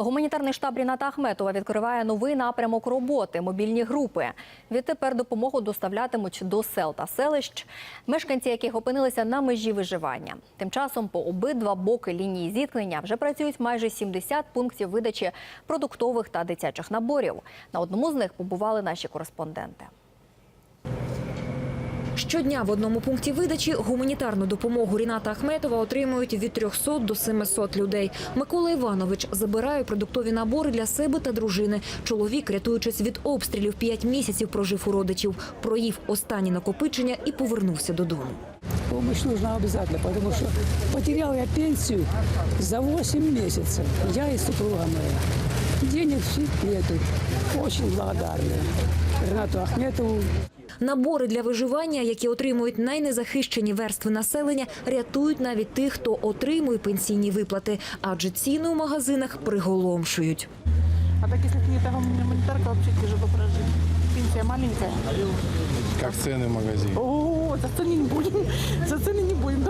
Гуманітарний штаб Ріната Ахметова відкриває новий напрямок роботи мобільні групи. Відтепер допомогу доставлятимуть до сел та селищ, мешканці яких опинилися на межі виживання. Тим часом по обидва боки лінії зіткнення вже працюють майже 70 пунктів видачі продуктових та дитячих наборів. На одному з них побували наші кореспонденти. Щодня в одному пункті видачі гуманітарну допомогу Ріната Ахметова отримують від 300 до 700 людей. Микола Іванович забирає продуктові набори для себе та дружини. Чоловік, рятуючись від обстрілів, 5 місяців прожив у родичів, проїв останні накопичення і повернувся додому. Помощь нужна обязательно, потому что потерял я пенсию за 8 месяцев. Я и супруга моя. Денег нету. Очень благодарны Ренату Ахметову. Набори для виживання, які отримують найнезахищені верстви населення, рятують навіть тих, хто отримує пенсійні виплати, адже ціни у магазинах приголомшують. А так если бы не эта гуманитарка, вообще тяжело прожить. Пенсия маленькая. Как цены в магазине. О, за цены не будем. За цены не будем.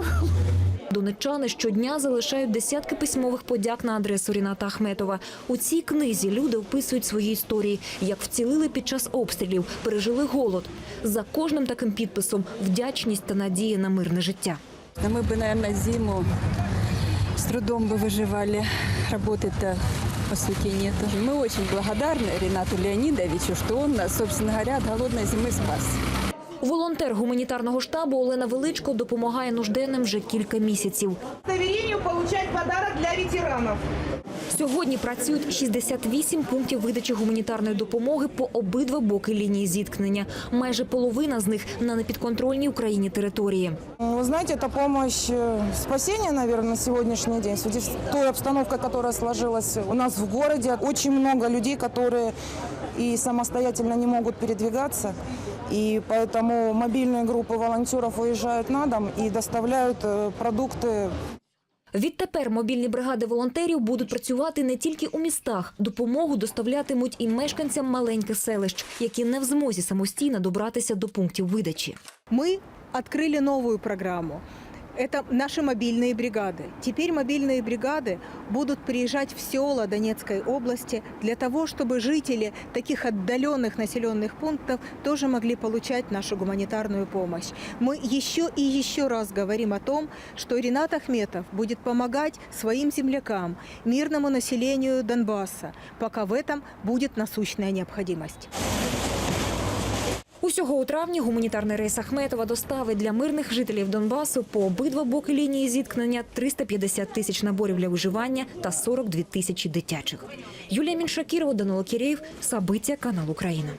да. Донеччани щодня залишають десятки письмових подяк на адресу Ріната Ахметова. У цій книзі люди описують свої історії, як вцілили під час обстрілів, пережили голод. За кожним таким підписом вдячність та надія на мирне життя. Да мы бы, наверное, зиму с трудом бы выживали. Работы-то, по сути, нет. Мы очень благодарны Ренату Леонидовичу, что он нас, собственно говоря, от голодной зимы спас. Волонтер гуманітарного штабу Олена Величко допомагає нужденним вже кілька місяців. удостоверению получать подарок для ветеранов. Сьогодні працюють 68 пунктів видачі гуманітарної допомоги по обидва боки лінії зіткнення. Майже половина з них на непідконтрольній Україні території. Вы знаете, это помощь э, спасения, наверное, на сегодняшний день. В связи с той обстановкой, которая сложилась у нас в городе, очень много людей, которые и самостоятельно не могут передвигаться. И поэтому мобильные группы волонтеров уезжают на дом и доставляют э, продукты Відтепер мобільні бригади волонтерів будуть працювати не тільки у містах. Допомогу доставлятимуть і мешканцям маленьких селищ, які не в змозі самостійно добратися до пунктів видачі. Мы открыли новую программу. Это наши мобильные бригады. Теперь мобильные бригады будут приезжать в села Донецкой области для того, чтобы жители таких отдаленных населенных пунктов тоже могли получать нашу гуманитарную помощь. Мы еще и еще раз говорим о том, что Ренат Ахметов будет помогать своим землякам, мирному населению Донбасса, пока в этом будет насущная необходимость. Усього у травні гуманітарний рейс Ахметова доставить для мирних жителів Донбасу по обидва боки лінії зіткнення 350 тисяч наборів для виживання та 42 тисячі дитячих. Юлія Міншакірова, Данило Кірєєв, Сабиття, канал Україна.